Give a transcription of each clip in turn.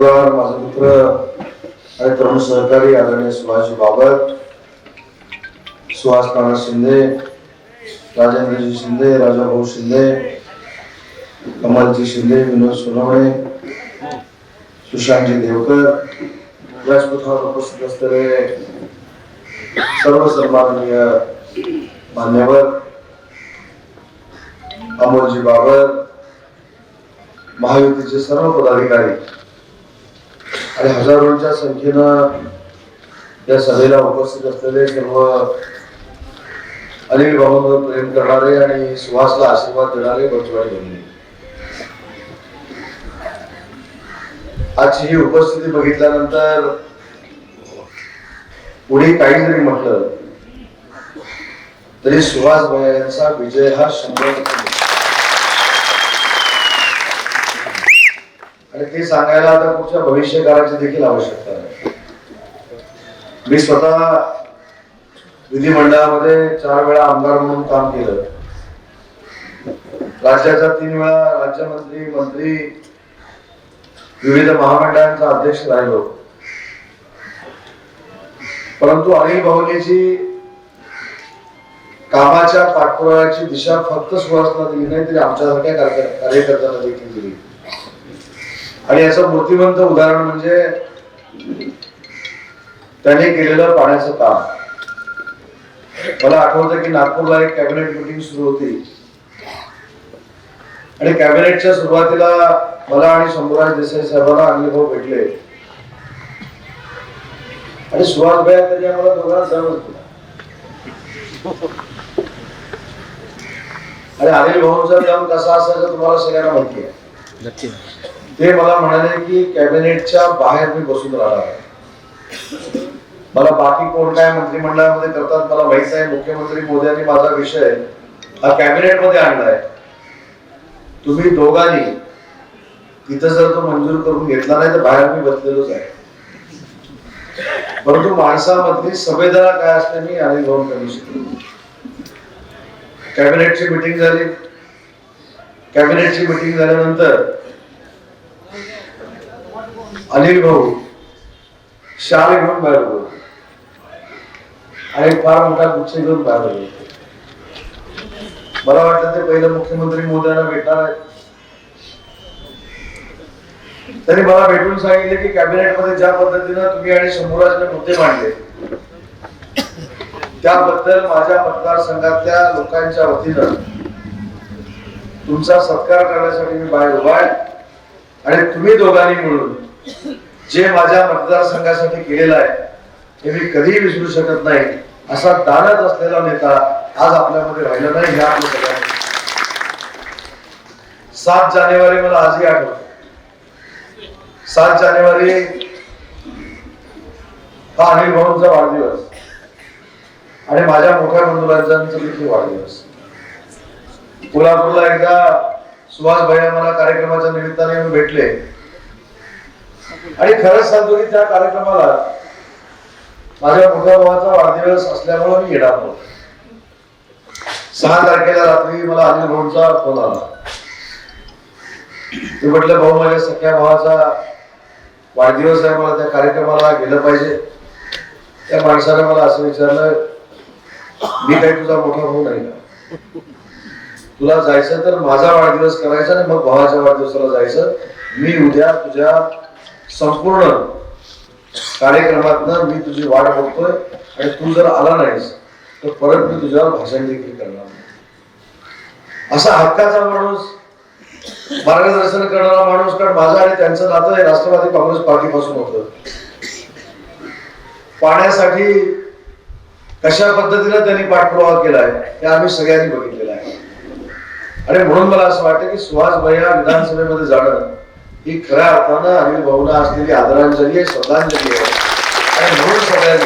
माझा मित्र आणि तरुण सहकारी आदरणीय सुभाषजी बाबत सुहास नाना शिंदे राजेंद्रजी शिंदे राजाभाऊ शिंदे कमलजी शिंदे विनोद सोनवणे सुशांतजी देवकर व्यासपीठावर उपस्थित असलेले सर्व सन्माननीय मान्यवर अमोलजी बाबर महायुतीचे सर्व पदाधिकारी आणि हजारोंच्या संख्येनं या सभेला उपस्थित असलेले सर्व अनिल भाऊंवर प्रेम करणारे आणि सुहासला आशीर्वाद देणारे बंधुवाडी बनले आजची ही उपस्थिती बघितल्यानंतर पुढे काही जरी म्हटलं तरी सुहास भाई यांचा विजय हा शंभर टक्के निश्चित. आणि ते सांगायला आता पुढच्या भविष्यकाळाची देखील आवश्यकता आहे मी स्वतः विधिमंडळामध्ये चार वेळा आमदार म्हणून काम केलं. राज्याचा तीन वेळा राज्यमंत्री मंत्री विविध महामंडळांचा अध्यक्ष राहिलो. परंतु अनिल भाऊनीची कामाच्या पाठपुराव्याची दिशा फक्त सुवासना दिली नाही तरी आमच्यासारख्या कार्य- कार्यकर्त्यांना देखील दिली. आणि याचं मूर्तिमंत उदाहरण म्हणजे त्याने केलेलं पाण्याचं काम. मला आठवतं की नागपूरला एक कॅबिनेट मिटिंग सुरू होती. आणि कॅबिनेटच्या सुरुवातीला मला आणि शंभूराज देसाई साहेबांना अनुभव भेटले. आणि सुहास भाई त्यांनी आम्हाला दोघांना जवळ दिला आणि अनिल भाऊंचा जम कसा असायचा तुम्हाला सगळ्यांना माहिती आहे. ते मला म्हणाले की कॅबिनेटच्या बाहेर मी बसून राहणार आहे. मला बाकी कोण काय मंत्रिमंडळामध्ये करतात मला माहीत आहे मुख्यमंत्री मोदी माझा विषय हा कॅबिनेटमध्ये आणलाय. तुम्ही दोघांनी तिथं जर तो मंजूर करून घेतला नाही तर बाहेर मी बसलेलोच आहे. परंतु माणसामधली संवेदना काय असते मी आणि दोन कमी कॅबिनेटची मिटिंग झाली. कॅबिनेटची मिटिंग झाल्यानंतर अनिल भाऊ शाल घेऊन बाहेर उभे होते. आणि फार मोठा गुच्छ घेऊन बाहेर होते. मला वाटलं ते पहिलं मुख्यमंत्री मोदयांना भेटणार आहे तरी मला भेटून सांगितले की कॅबिनेटमध्ये ज्या पद्धतीनं तुम्ही आणि शंभूराजने मुद्दे मांडले त्याबद्दल माझ्या मतदारसंघातल्या लोकांच्या वतीनं तुमचा सत्कार करण्यासाठी मी बाहेर उभा आहे आणि तुम्ही दोघांनी मिळून जे माझ्या मतदारसंघासाठी केलेलं आहे हे मी कधीही विसरू शकत नाही. असा दानत असलेला नेता आज आपल्यामध्ये राहिला नाही हे आपल्या सगळ्यांना सात जानेवारी मला आजही आठवत. सात जानेवारी हा अनिल भाऊंचा वाढदिवस. आणि माझ्या मोठ्या बंधुराजांचा देखील वाढदिवस. कोल्हापूरला एकदा सुभाष भैया मला कार्यक्रमाच्या निमित्ताने येऊन भेटले. आणि खरंच सांगतो की त्या कार्यक्रमाला माझ्या मोठ्या भावाचा वाढदिवस असल्यामुळे मी येणार नव्हतो. सहा तारखेला रात्री मला अनिल भाऊंचा फोन आला. ते म्हटलं भाऊ माझ्या सख्या भावाचा वाढदिवस आहे मला त्या कार्यक्रमाला गेलं पाहिजे. त्या माणसाने मला असं विचारलं मी काही तुझा मोठा भाऊ नाही का? तुला जायचं तर माझा वाढदिवस करायचा आणि मग भावाच्या वाढदिवसाला जायचं. मी उद्या तुझ्या संपूर्ण कार्यक्रमातनं मी तुझी वाट बघतोय आणि तू जर आला नाहीस तर परत मी तुझ्यावर भाषण देखील करणार नाही. असा हक्काचा माणूस मार्गदर्शन करणारा माणूस कारण माझं आणि त्यांचं नातं हे राष्ट्रवादी काँग्रेस पार्टीपासून होत. पाण्यासाठी कशा पद्धतीने त्यांनी पाठपुरावा केलाय हे आम्ही सगळ्यांनी बघितलेलं आहे. आणि म्हणून मला असं वाटतं की सुहास भैया विधानसभेमध्ये जाणं ही खऱ्या अर्थानं अनिल भावना असलेली आदरांजली आहे श्रद्धांजली आहे. आणि म्हणून सगळ्यांनी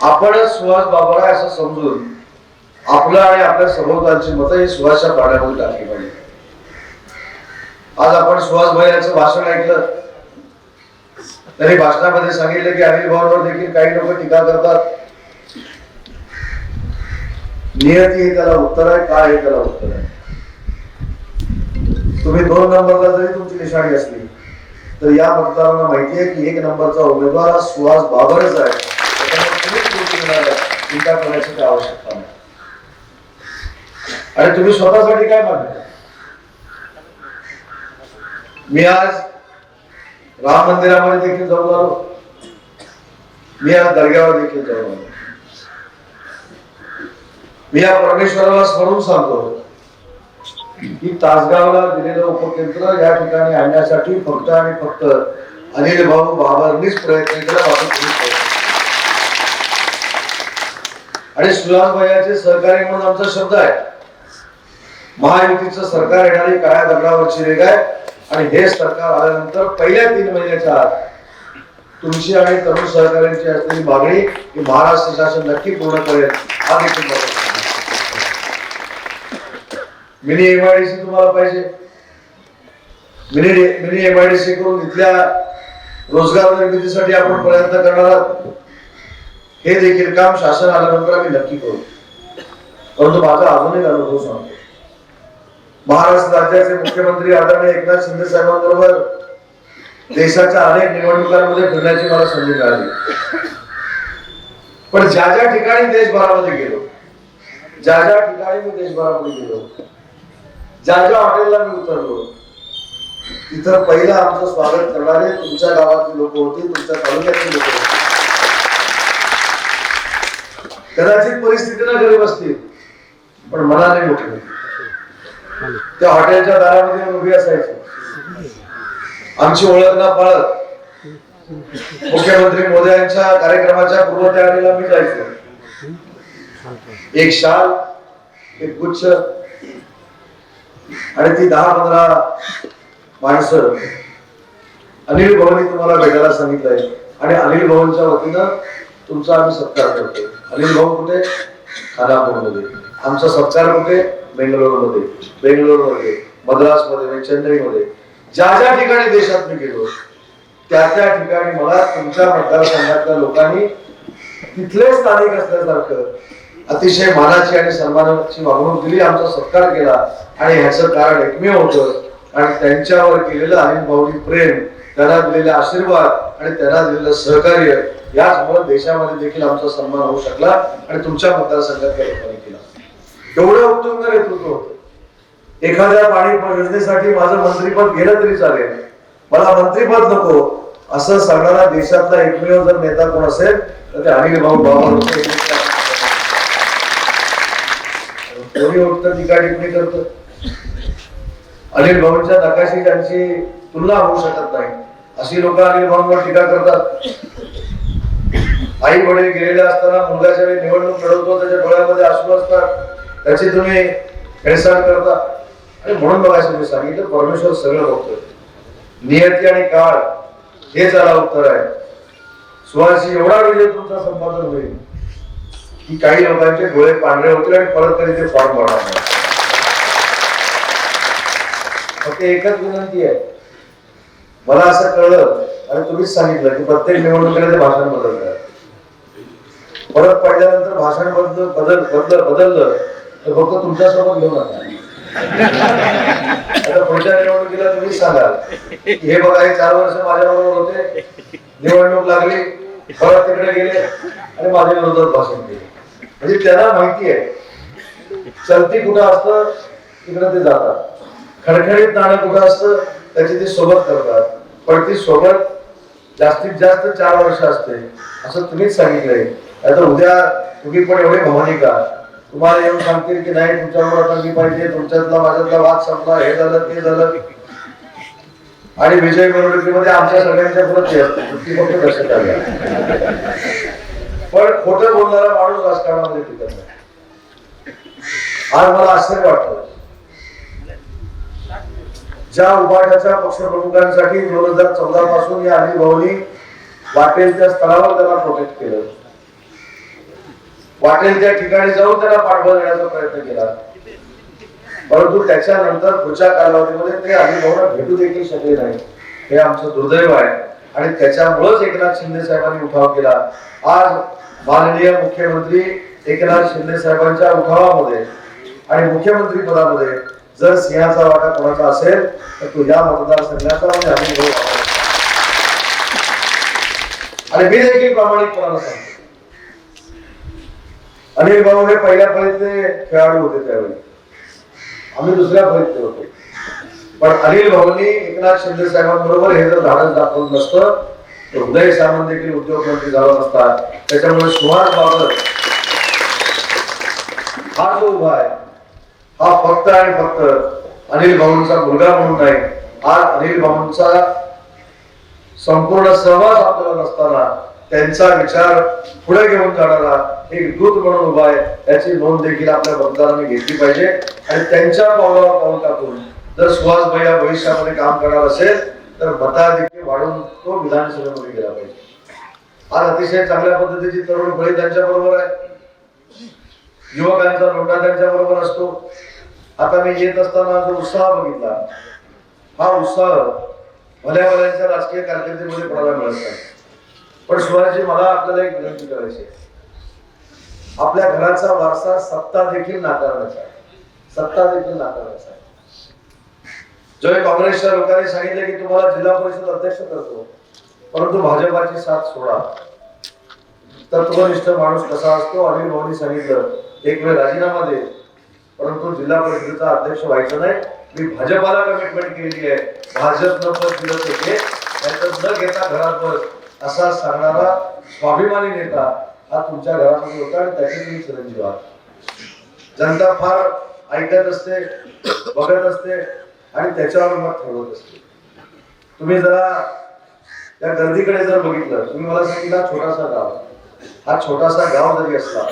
आपण सुहास बाबा आहे असं समजून आपलं आणि आपल्या सभोवतांची मतं ही सुहासच्या पाण्यामध्ये टाकली पाहिजे आज आपण सुहास भैयाचं भाषण ऐकलं त्यांनी भाषणामध्ये सांगितलं की अनिल भाऊंवर देखील काही लोक टीका करतात. नियती हे त्याला उत्तर आहे काय हे त्याला उत्तर आहे? तुम्ही दोन नंबरला जरी तुमची निशाणी असली तर या मतदारांना माहिती आहे की एक नंबरचा उमेदवार हा सुहास बाबरच आहे. चिंता करण्याची काय आवश्यकता नाही. आणि तुम्ही स्वतःसाठी काय मागता मी आज राम मंदिरामध्ये देखील जाऊन आलो. मी आज दर्ग्यावर देखील जाऊन आलो. मी या परमेश्वराला स्मरून सांगतो. की तासगावला दिलेलं उपकेंद्र या ठिकाणी आणण्यासाठी फक्त आणि फक्त अनिल भाऊ बाबांनीच प्रयत्न केला आणि सुहास भैयाचे सहकारी म्हणून आमचा शब्द आहे. महायुतीचं सरकार येणारी काळ्या दगडावरची रेग आहे. आणि हे सरकार आल्यानंतर पहिल्या तीन महिन्याच्या आत तुमची आणि तरुण सहकार्यांची असलेली मागणी ही महाराष्ट्र शासन नक्की पूर्ण करेल हा देखील मिनी एमआयडीसी तुम्हाला पाहिजे. मिनी मिनी एमआयडीसी करून इथल्या रोजगार निर्मितीसाठी आपण प्रयत्न करणार आहोत. हे देखील काम शासन आल्यानंतर आम्ही नक्की करू. परंतु माझा अजून एक अनुभव सांगतो. महाराष्ट्र राज्याचे मुख्यमंत्री आदरणीय एकनाथ शिंदे साहेबांबरोबर देशाच्या अनेक निवडणुकांमध्ये फिरण्याची मला संधी मिळाली. पण ज्या ज्या ठिकाणी देशभरामध्ये गेलो ज्या ज्या ठिकाणी मी देशभरामध्ये गेलो ज्या ज्या हॉटेलला मी उतरलो. तिथं पहिलं आमचं स्वागत करणारे तुमच्या गावातले लोक होती तुमच्या तालुक्यातले लोक होते. कदाचित परिस्थिती ना गरीब असतील पण मनाने मोठी त्या हॉटेलच्या दारामध्ये उभी असायची. आमची ओळख ना पाळत मुख्यमंत्री मोदी यांच्या कार्यक्रमाच्या पूर्वतयारीला मी जायचो. एक शाल एक गुच्छ आणि ती दहा पंधरा माणसं. अनिल भवनी तुम्हाला भेटायला सांगितलंय. आणि अनिल भवनच्या वतीनं तुमचा आम्ही सत्कार करतो अनिल भाऊ कुठे? खानापूरमध्ये आमचा सत्कार कुठे? बेंगलोरमध्ये. बेंगलोरमध्ये मद्रासमध्ये चेन्नईमध्ये. ज्या ज्या ठिकाणी देशात मी गेलो त्या त्या ठिकाणी मला तुमच्या मतदारसंघातल्या लोकांनी तिथले स्थानिक असल्यासारखं अतिशय मानाची आणि सन्मानाची वागणूक दिली आमचा सत्कार केला आणि ह्याचं कारण एकमेव होतं. आणि त्यांच्यावर केलेलं अनिल भाऊनी प्रेम त्यांना दिलेले आशीर्वाद आणि त्यांना दिलेलं सहकार्य याचमुळे देशामध्ये देखील आमचा सन्मान होऊ शकला आणि तुमच्या मतदारसंघातल्या लोकांनी केला. एवढं उत्तुंग नेतृत्व होतं. एखाद्या पाणी योजनेसाठी माझं मंत्रीपद गेलं तरी चालेल. मला मंत्रीपद नको. असं सांगणारा देशातला एकमेव जर नेता कोण असेल तर ते अनिल भाऊ बाबा एवढी वक्त उठतं टीका टिप्पणी करत? अनिल भाऊंच्या नकाशी त्यांची तुलना होऊ शकत नाही. अशी लोक अनिल भाऊंवर टीका करतात. आई वडील गेलेले असताना मुलगा वेळी निवडणूक लढवतो त्याच्या डोळ्यामध्ये आसू असतात. त्याची तुम्ही हेळसांड करता. आणि म्हणून बघा मी सांगितलं परमेश्वर सगळं बघतोय. नियती आणि काळ हे त्याला उत्तर आहे. सुहासी एवढा विजय तुमचा संपादन होईल. की काही लोकांचे डोळे पांढरे होतील आणि परत कधी ते फॉर्म भरणार नाही फक्त एकच विनंती आहे. मला असं कळलं आणि तुम्हीच सांगितलं की प्रत्येक निवडणुकीला ते भाषण बदलतात परत पडल्यानंतर भाषण बदल बदल बदल बदललं तर फक्त तुमच्यासोबत घेऊन नका आता पुढच्या निवडणुकीला तुम्ही सांगाल की हे बघा हे चार वर्ष माझ्याबरोबर होते. निवडणूक लागली परत तिकडे गेले आणि माझ्या विरोधात भाषण केले. म्हणजे त्यांना माहिती आहे. चलती कुठं असतं तिकडे ते जातात. खडखडीत नाणं कुठं असतं त्याची ते सोबत करतात. पण ती सोबत जास्तीत जास्त चार वर्ष असते. असं तुम्हीच सांगितलंय. आता उद्या तुम्ही पण एवढे भवानी का? तुम्हाला येऊन सांगतील की नाही तुमच्यावर आता मी पाहिजे तुमच्यातला माझ्यातला वाद संपला हे झालं ते झालं. आणि विजय मिरवणुकीमध्ये आमच्या सगळ्यांच्या पुढे असते. ती फक्त लक्षात आली. पण खोटं बोलणारा माणूस राजकारणामध्ये टिकत नाही. आज मला आश्चर्य वाटतं. ज्या उभाट्याच्या पक्षप्रमुखांसाठी दोन हजार चौदा पासून या अनिल वाटेल त्या स्थळावर त्याला प्रोटेक्ट केलं. वाटेल त्या ठिकाणी जाऊन त्याला पाठबळ देण्याचा प्रयत्न केला. परंतु त्याच्यानंतर पुढच्या कालावधीमध्ये ते अनिल भेटू देखील शकले नाही. हे आमचं दुर्दैव आहे. आणि त्याच्यामुळेच एकनाथ शिंदे साहेबांनी उठाव केला. आज माननीय मुख्यमंत्री एकनाथ शिंदे साहेबांच्या उठावामध्ये आणि मुख्यमंत्री पदामध्ये जर सिंहाचा वाटा कोणाचा असेल तर तो या मतदारसंघाचा म्हणजे आम्ही भाऊ आणि मी देखील प्रामाणिकपणानं सांगतो? अनिल भाऊ हे पहिल्या फळीतले खेळाडू होते त्यावेळी. आम्ही दुसऱ्या फळीतले होते. पण अनिल भाऊंनी एकनाथ शिंदे साहेबांबरोबर हे जर धाडस दाखवलं नसतं तर उदय सामंत देखील उद्योगमंत्री झाला नसता. त्याच्यामुळे सुहास बाबर हा जो उभा आहे हा फक्त आणि फक्त अनिल भाऊंचा मुलगा म्हणून नाही आज अनिल भाऊंचा संपूर्ण सहवास आपल्याला नसताना त्यांचा विचार पुढे घेऊन जाणारा एक दूत म्हणून उभा आहे याची नोंद देखील आपल्या मतदारांनी घेतली पाहिजे. आणि त्यांच्या पावलावर पाऊल टाकून जर सुहास भैया भविष्यामध्ये काम करणार असेल तर मताधिक्य वाढून तो विधानसभेमध्ये गेला पाहिजे. आज अतिशय चांगल्या पद्धतीची तरुण फळी त्यांच्या बरोबर आहे. युवकांचा लोटा त्यांच्या बरोबर असतो. आता मी येत असताना जो उत्साह बघितला हा उत्साह भल्या भल्याच्या राजकीय कारकिर्दीमध्ये कोणाला मिळत नाही. पण सुहासजी मला आपल्याला एक विनंती करायची आहे. आपल्या घराचा वारसा सत्ता देखील नाकारण्याचा आहे. सत्ता देखील नाकारण्याचा जो काँग्रेसच्या लोकांनी सांगितलं की तुम्हाला जिल्हा परिषद अध्यक्ष करतो परंतु भाजपाची साथ सोडा. तत्वनिष्ठ माणूस कसा असतो? अनिल भाऊनी सांगितलं एक वेळ राजीनामा दे परंतु जिल्हा परिषदेचा अध्यक्ष व्हायचं नाही. मी भाजपाला कमिटमेंट केली आहे. भाजप न पद दिलं ते घे न घेता घरात बस असा सांगणारा स्वाभिमानी नेता हा तुमच्या घरामध्ये होता आणि त्याचे तुम्ही चिरंजीव आहात. जनता फार ऐकत असते बघत असते आणि त्याच्यावर मत ठरवत असते. तुम्ही जरा त्या गर्दीकडे जर बघितलं तुम्ही मला सांगितलं हा छोटासा गाव. हा छोटासा गाव जरी असला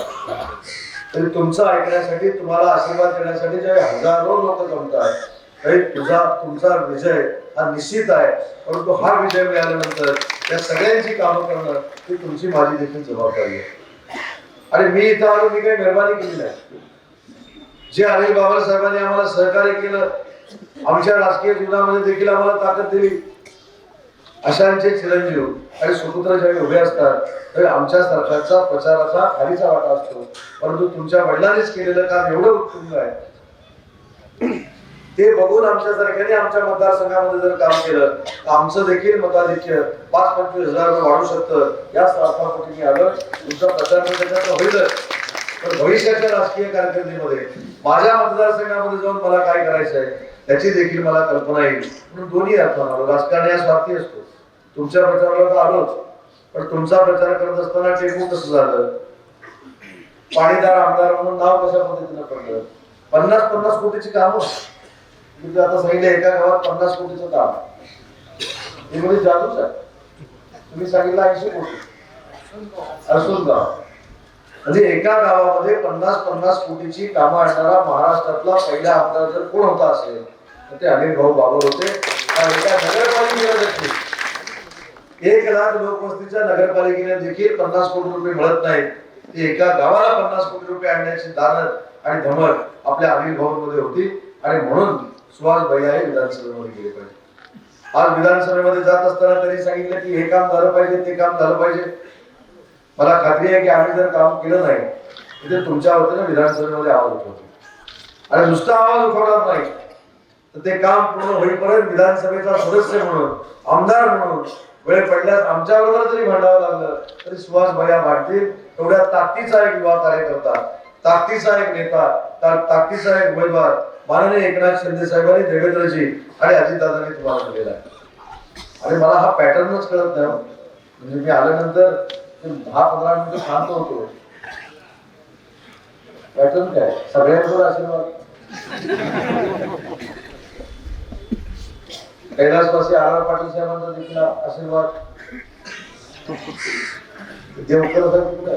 तरी तुमचं ऐकण्यासाठी तुम्हाला आशीर्वाद देण्यासाठी जे हजारो लोक जमतात तरी तुझा तुमचा विजय हा निश्चित आहे. परंतु हा विजय मिळाल्यानंतर त्या सगळ्यांची कामं करणं ही तुमची माझी देखील जबाबदारी आहे. आणि मी इथं आलो मी काही मेहरबानी केली नाही. जे अनिल बाबा साहेबांनी आम्हाला सहकार्य केलं आमच्या राजकीय जीवनामध्ये देखील आम्हाला ताकद दिली. अशांचे चिरंजीव आणि सुपुत्र ज्यावेळी उभे असतात. त्यावेळी आमच्या सरकारचा प्रचाराचा खालीचा वाटा असतो. परंतु तुमच्या वडिलांनीच केलेलं काम एवढं उत्तुंग आहे. ते बघून आमच्या सरकारने आमच्या मतदारसंघामध्ये जर काम केलं तर आमचं देखील मताधिक्य पाच पंचवीस हजार वाढू शकतं. या अर्थापोटी मी आलं. तुमचा प्रचार म्हणजे त्याच्यात होईलच. तर भविष्याच्या राजकीय कारकिर्दीमध्ये माझ्या मतदारसंघामध्ये जाऊन मला काय करायचं आहे त्याची देखील मला कल्पना येईल. म्हणून दोन्ही अर्थानं आलो राजकारण या स्वार्थी असतो. तुमच्या प्रचाराला तर आलोच. पण तुमचा प्रचार करत असताना टेकू कसं झालं? पाणीदार आमदार म्हणून नाव कशा पद्धतीनं पडलं? पन्नास पन्नास कोटीची कामं. तुम्ही आता सांगितलं एका गावात पन्नास कोटीचं काम. हे म्हणजे जादूच आहे. तुम्ही सांगितलं ऐंशी कोटी. असून गाव. म्हणजे एका गावामध्ये पन्नास पन्नास कोटीची कामं आणणारा महाराष्ट्रातला पहिला आमदार जर कोण होता असेल तर ते अनिल भाऊ बाबर होते. एका नगरपालिकेला देखील. एक लाख लोकवस्तीच्या नगरपालिकेने देखील पन्नास कोटी रुपये मिळत नाहीत. ते एका गावाला पन्नास कोटी रुपये आणण्याची दानत आणि धमक आपल्या अनिल भाऊंमध्ये होती. आणि म्हणून सुहास भैया हे विधानसभेमध्ये गेले पाहिजे. आज विधानसभेमध्ये जात असताना त्यांनी सांगितलं की हे काम झालं पाहिजे ते काम झालं पाहिजे. मला खात्री आहे की आम्ही जर काम केलं नाही तर तुमच्या वतीनं विधानसभेमध्ये आवाज उठवतो आणि नुसता आवाज उठवणार नाही. तर ते काम पूर्ण होईपर्यंत विधानसभेचा सदस्य म्हणून आमदार म्हणून वेळ पडल्यास आमच्या बरोबर जरी भांडावं लागलं तरी सुहास भैया भांडतील एवढ्या ताकदीचा एक युवा कार्यकर्ता ताकदीचा एक नेता ताकदीचा एक उमेदवार माननीय एकनाथ शिंदे साहेबांनी देवेंद्रजी आणि अजितदादांनी तुम्हाला दिलेला आहे. आणि मला हा पॅटर्नच कळत नाही हो. म्हणजे मी आल्यानंतर दहा पंधरा मिनिटं शांत होतो. पॅटर्न काय? सगळ्यांवर आशीर्वाद. कैलासवासी आर आर पाटील साहेबांचा देखील आशीर्वाद. देवकर साहेब कुठे?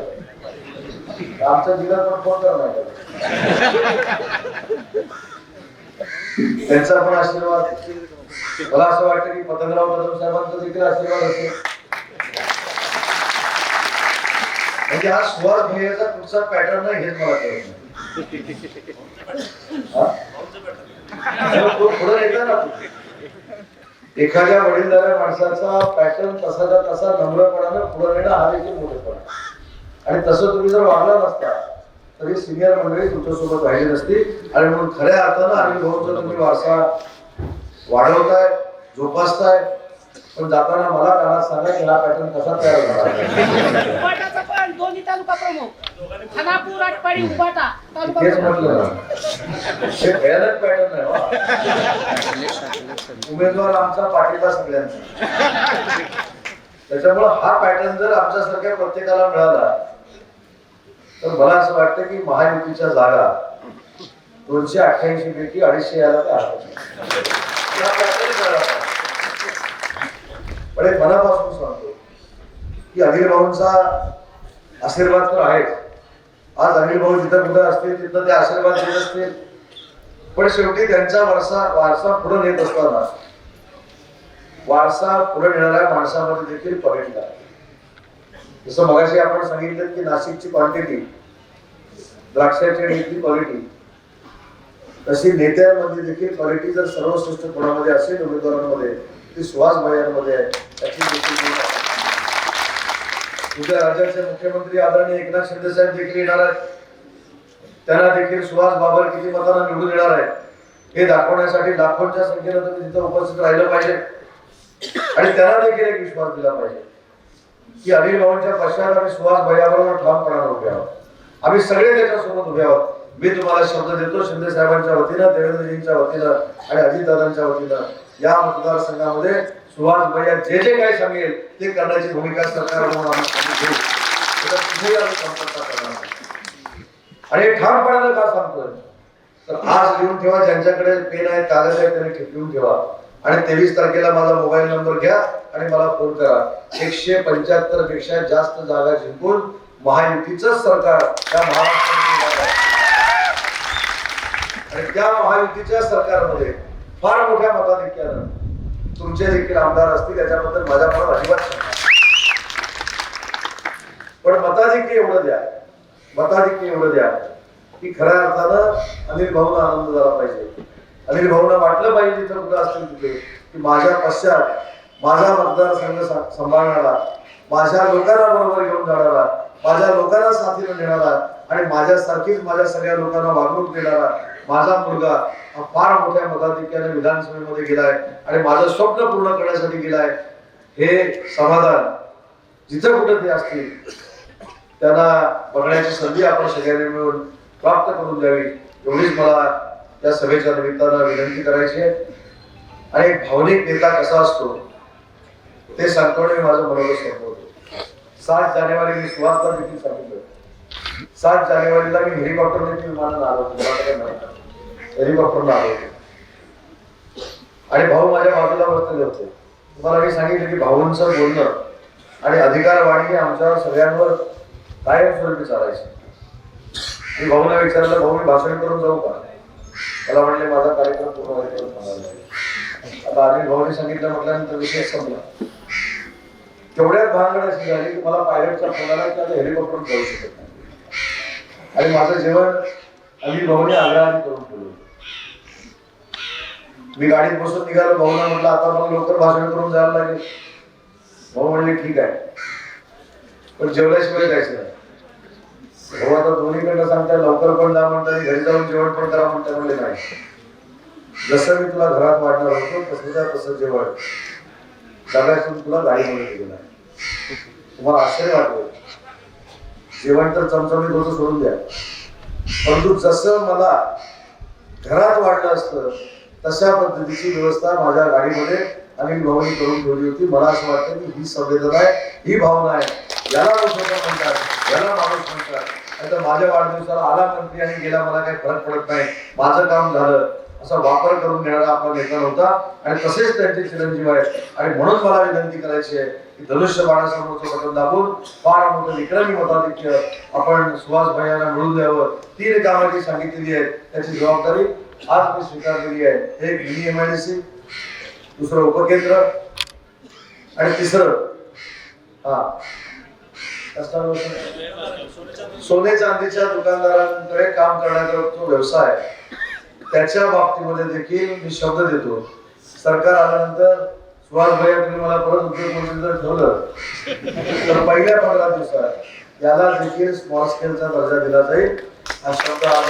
आमच्या जिल्ह्यात पण फोन करणार त्यांचा पण आशीर्वाद. मला असं वाटतं की पतंगराव कदम साहेबांचा देखील आशीर्वाद असेल. म्हणजे हा स्वर भयाचा पुढचा पॅटर्न नाही हेच मला कळत तो पुढे येतं ना एखाद्या वडीलधाऱ्या माणसाचा पॅटर्न तसाचा तसा नम्रपणानं पुढे नेणं हा देखील मोठेपणा आणि तसं तुम्ही जर वागला नसता तरी सिनियर मंडळी तुमच्यासोबत राहिली नसती. आणि म्हणून खऱ्या अर्थानं आम्ही भाऊ तुम्ही वारसा वाढवताय जोपासताय. पण जाताना मला कानात सांगा की हा पॅटर्न कसा तयार झाला उबाटाचा पण दोन्ही तालुका प्रमुख. खानापूर आटपाडी उबाटा तालुका तेच प्रमुख. म्हटलं ना. हे भयानक पॅटर्न आहे हो. उमेदवार आमचा पाठिंबा सगळ्यांचा. त्याच्यामुळं हा पॅटर्न जर आमच्यासारख्या प्रत्येकाला मिळाला तर मला असं वाटतं की महायुतीच्या जागा दोनशे अठ्ठ्याऐंशी पैकी अडीचशे यायला काय हरकत नाही. हा pattern कळला पाहिजे. पण एक मनापासून सांगतो की अनिल भाऊंचा आशीर्वाद तर आहेच आज अनिल भाऊ जिथं कुठं असतील तिथं ते आशीर्वाद देत असतील. पण शेवटी त्यांचा वारसा वारसा पुढे नेत असताना वारसा पुढे नेणाऱ्या माणसामध्ये देखील पॉइंट जसं मगाशी आपण सांगितलं की नाशिकची क्वांटिटी द्राक्षाची इथली क्वालिटी तशी नेत्यांमध्ये देखील क्वालिटी जर सर्वश्रेष्ठ कोणामध्ये असेल उमेदवारांमध्ये ती सुहास भाईयांमध्ये आहे त्याची देखील उद्या राज्याचे मुख्यमंत्री आदरणीय एकनाथ शिंदे साहेब देखील येणार आहेत. त्यांना देखील सुहास बाबर किती मतांना निवडून येणार आहे हे दाखवण्यासाठी लाखोंच्या संख्येनं तुम्ही तिथं उपस्थित राहिलं पाहिजे. आणि त्यांना देखील एक विश्वास दिला पाहिजे की अनिल भाऊंच्या पश्चात आम्ही सुहास भैयाबरोबर ठामपणाने उभे आहोत. आम्ही सगळे त्याच्यासोबत उभे आहोत. मी तुम्हाला शब्द देतो शिंदे साहेबांच्या वतीनं देवेंद्रजींच्या वतीनं आणि अजितदादांच्या वतीनं. या मतदारसंघामध्ये सुभाष भैया जे जे काही सांगेल ते करण्याची भूमिका सरकार म्हणून आम्ही आणि हे ठामपणानं का सांगतोय? तर आज लिहून ठेवा ज्यांच्याकडे पेन आहे कागद आहे त्यांनी ठेवून ठेवा. आणि तेवीस तारखेला माझा मोबाईल नंबर घ्या आणि मला फोन करा. एकशे पंच्याहत्तरपेक्षा जास्त जागा जिंकून महायुतीच सरकार या महाराष्ट्रामध्ये आणि त्या महायुतीच्या सरकारमध्ये फार मोठ्या मताधिक्यानं तुमचे देखील आमदार असतील याच्याबद्दल माझ्या मनात अजिबात पण मताधिक्य एवढं द्या. मताधिक्य एवढं द्या की खऱ्या अर्थानं अनिल भाऊना आनंद झाला पाहिजे. अनिल भाऊना वाटलं पाहिजे तिथं कुठं असतील तिथे की माझ्या पश्चात माझा मतदारसंघ सांभाळणारा माझ्या लोकांना बरोबर घेऊन जाणारा माझ्या लोकांना साथीनं नेणारा आणि माझ्यासारखीच माझ्या सगळ्या लोकांना वागणूक देणारा माझा मुलगा फार मोठ्या मताधिक्याने विधानसभेमध्ये गेलाय आणि माझं स्वप्न पूर्ण करण्यासाठी गेलाय. हे समाधान जिथं कुठं ते असतील त्यांना बघण्याची संधी आपण सगळ्यांनी मिळून प्राप्त करून द्यावी एवढीच मला त्या सभेच्या निमित्तानं विनंती करायची आहे. आणि एक भावनिक नेता कसा असतो ते सांगतो आणि माझं मनोगत संपवतो सात जानेवारी मी सुहासला देखील सांगितलं सात जानेवारीला मी हेलिकॉप्टर देखील विमानात आलो होतो. मला काही आलो होतो आणि भाऊ माझ्या बाजूला बसलेले होते. तुम्हाला मी सांगितलं की भाऊंचं बोलणं आणि अधिकारवाणी हे आमच्या सगळ्यांवर कायमस्वरूपी चालायचं. मी भाऊला विचारलं भाऊ मी भाषण करून जाऊ का? मला म्हणले माझा कार्यक्रम पूर्ण व्हायचा आता आधी भाऊने सांगितलं म्हटल्यानंतर विषय संपला. तेवढ्याच भानगड अशी झाली की मला पायलटच्या फोनाला की आता हेलिकॉप्टर जाऊ शकत नाही. आणि माझं जेवण आम्ही भाऊने आग्रहाने करून मी गाडीत बसून निघालो भाऊला म्हटलं आता मग लवकर भाषण करून जायला लागेल. भाऊ म्हणले ठीक आहे. पण जेवल्याशिवाय जायचं नाही. भाऊ आता दोन्हीकडनं सांगताय लवकर पण जा म्हणता घरी जाऊन जेवण पण करा म्हणता म्हणले नाही. जसं मी तुला घरात वाढणार होतो तसं तसं जेवण. डब्यातून तुला गाडीमध्ये गेला तुम्हाला आश्चर्य वाटलं. जेवण तर चमचमीत होतं सोडून द्या. परंतु जसं मला घरात वाढलं असतं तशा पद्धतीची व्यवस्था माझ्या गाडीमध्ये अनिल भाऊनी करून ठेवली होती. मला असं वाटतं की ही संवेदना आहे ही भावना आहे. याला लोकसभा म्हणतात याला माणूस म्हणतात. आता माझ्या वाढदिवसाला आला मंत्री आणि गेला मला काही फरक पडत नाही. माझं काम झालं. असा वापर करून घेणारा आपला नेता नव्हता. आणि तसेच त्यांचे चिरंजीव आहेत. आणि म्हणून मला विनंती करायची आहे की धनुष्य बाळासमोरचं बटन दाबून फार मोठं विक्रमी मताधिक्य आपण सुहास भैयांना मिळून द्यावं. तीन कामाची सांगितलेली आहे त्याची जबाबदारी आज मी स्वीकारलेली आहे. एक मिनी एमआयडीसी दुसरं उपकेंद्र आणि तिसरं हा. सोने चांदीच्या दुकानदारांकडे काम करण्याचा जो व्यवसाय. त्याच्या बाबतीमध्ये देखील मी शब्द देतो. सरकार आल्यानंतर सुहास भैया तुम्ही मला परत उद्योग जर ठेवलं तर पहिल्या पंधरा दिवसात याला देखील स्मॉल स्केलचा दर्जा दिला जाईल. हा शब्द आज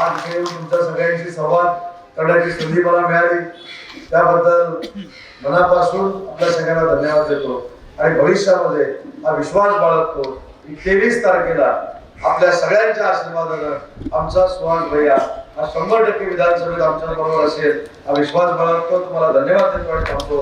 आज खेळ तुमच्या सगळ्यांशी संवाद करण्याची संधी मला मिळाली. त्याबद्दल मनापासून आपल्या सगळ्यांना धन्यवाद देतो. आणि भविष्यामध्ये हा विश्वास बाळगतो की तेवीस तारखेला आपल्या सगळ्यांच्या आशीर्वादानं आमचा सुहास भैया हा शंभर टक्के विधानसभेत आमच्या बरोबर असेल. हा विश्वास बाळगतो. तुम्हाला धन्यवाद देतो आणि थांबतो.